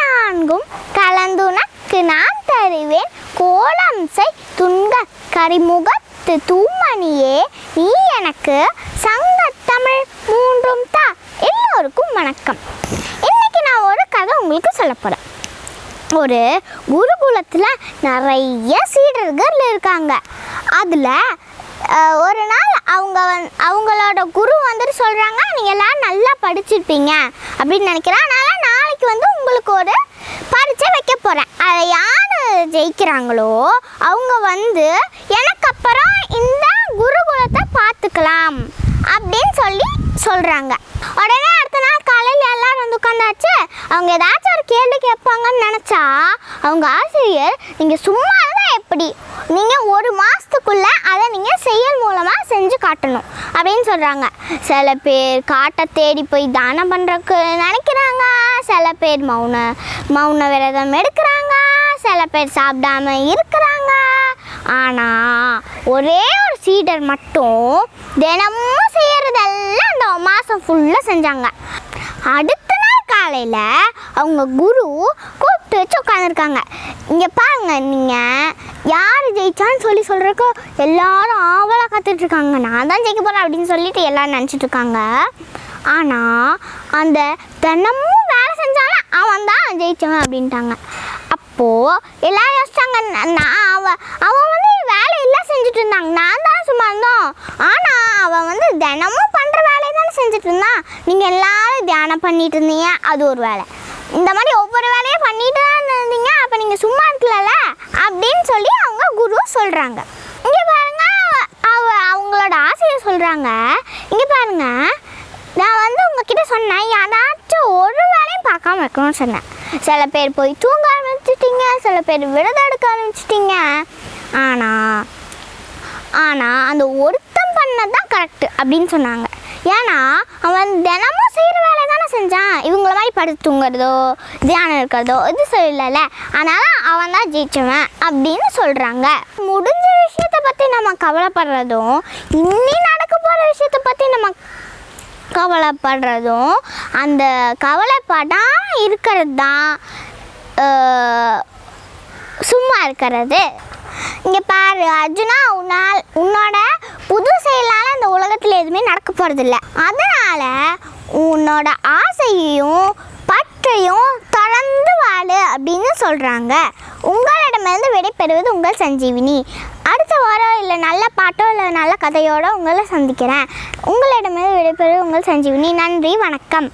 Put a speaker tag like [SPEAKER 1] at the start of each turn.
[SPEAKER 1] நான்கும் கலந்துனக்கு நான் தருவேன். கோலம் செய் துன்க கரிமுகத்து தூமணியே நீ எனக்கு சங்கத்தமிழ் மூன்றும் தா. எல்லோருக்கும் வணக்கம். இன்னைக்கு நான் ஒரு கதை உங்களுக்கு சொல்ல போகிறேன் ஒரு குருகுலத்தில் நிறைய சீடர்கள் இருக்காங்க. அதில் ஒரு நாள் அவங்க வந் அவங்களோட குரு வந்துட்டு சொல்கிறாங்க நீங்கள் எல்லாம் நல்லா படிச்சிருப்பீங்க அப்படின்னு நினைக்கிறேன். அதனால் நாளைக்கு வந்து உங்களுக்கு ஒரு பரீட்சை வைக்க போகிறேன் அதை யார் ஜெயிக்கிறாங்களோ அவங்க வந்து எனக்கு அப்புறம் இந்த குருகுலத்தை பார்த்துக்கலாம் அப்படின்னு சொல்லி சொல்கிறாங்க உடனே அடுத்த நாள் காலையில் எல்லாரும் வந்து உட்காந்தாச்சு. அவங்க ஏதாச்சும் ஒரு கேள்வி கேட்பாங்கன்னு நினச்சா அவங்க ஆசிரியர் நீங்கள் சும்மா இருந்தால் எப்படி? நீங்கள் ஒரு மாதத்துக்குள்ளே அதை நீங்கள் செயல் மூலமாக செஞ்சு காட்டணும். அப்படின்னு சொல்கிறாங்க சில பேர் காட்டை தேடி போய் தானம் பண்ணுறக்கு நினைக்கிறாங்க. பேர் மௌன. மௌன விரதம் எடுக்கிறாங்க. சில பேர் சாப்பிடாம இருக்கிறாங்க. ஆனால் ஒரே ஒரு சீடர் மட்டும் தினமும் செய்கிறதெல்லாம் அந்த மாதம் ஃபுல்லாக செஞ்சாங்க. அடுத்த நாள் காலையில் அவங்க குரு கூப்பிட்டு வச்சு உட்காந்துருக்காங்க இங்கே பாருங்க நீங்கள் யார் ஜெயிச்சான்னு சொல்லி சொல்கிறக்கோ எல்லாரும் ஆவலாக காத்துட்ருக்காங்க நான் தான் ஜெயிக்க போகிறேன் அப்படின்னு சொல்லிட்டு எல்லாரும் நினச்சிட்ருக்காங்க ஆனால் அந்த தினமும் வேலை செஞ்சாலும் அவன் தான் ஜெயிச்சவன் அப்படின்ட்டாங்க. அப்போது எல்லோரும் யோசிச்சாங்க நான் அவன் அவன் வந்து வேலையெல்லாம் செஞ்சுட்டு இருந்தாங்க நான் தான் சும்மா இருந்தோம். ஆனால் அவன் வந்து தினமும் பண்ணுற வேலையை தானே செஞ்சுட்டு இருந்தான் நீங்கள் எல்லாரும் தியானம் பண்ணிட்டு இருந்தீங்க அது ஒரு வேலை. இந்த மாதிரி ஒவ்வொரு வேலையும் பண்ணிட்டு தான் இருந்தீங்க அப்போ நீங்கள் சும்மா இருக்கலல்ல? அப்படின்னு சொல்லி அவங்க குரு சொல்கிறாங்க இங்கே பாருங்க அவ அவங்களோட ஆசையை சொல்கிறாங்க இங்கே பாருங்க நான் வந்து உங்ககிட்ட சொன்னேன் யாராச்சும் ஒரு வேலையும் பார்க்காம இருக்கணும்னு சொன்னேன். சில பேர் போய் தூங்க ஆரம்பிச்சிட்டிங்க சில பேர் விரதம் எடுக்க ஆரம்பிச்சிட்டிங்க. ஆனால் ஆனால் அந்த ஒருத்தம் பண்ணது தான் கரெக்டு அப்படின்னு சொன்னாங்க. ஏன்னா அவன் தினமும் செய்கிற வேலை தானே செஞ்சான். இவங்கள மாதிரி படுத்து தூங்குறதோ தியானம் இருக்கிறதோ இது சொல்லலை. அதனால் அவன் தான் ஜெயிச்சவன் அப்படின்னு சொல்கிறாங்க முடிஞ்ச விஷயத்தை பற்றி நம்ம கவலைப்படுறதும் இன்னி நடக்க போகிற விஷயத்தை பற்றி நம்ம கவலைப்படுறதும் அந்த கவலைப்படாம இருக்கிறது தான் சும்மா இருக்கிறது. இங்கே பாரு அர்ஜுனா உன்னால் உன்னோட புது செயலால் இந்த உலகத்தில் எதுவுமே நடக்க போகிறதில்ல அதனால் உன்னோட ஆசையையும் பற்றையும் தொடர்ந்து வாழு அப்படின்னு சொல்கிறாங்க உங்களிடமிருந்து விடைபெறுவது உங்கள் சஞ்சீவினி. அடுத்த வாரம் இல்லைனா நல்ல பாட்டோ இல்லை நல்ல கதையோடு உங்களை சந்திக்கிறேன். உங்களிடமே விடைபெறுவது உங்கள் சஞ்சீவினி. நன்றி வணக்கம்.